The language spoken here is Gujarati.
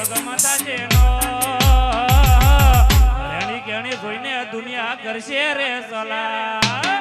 જગમતા છે રેણી કેણી જોઈને દુનિયા કરશે રે સલા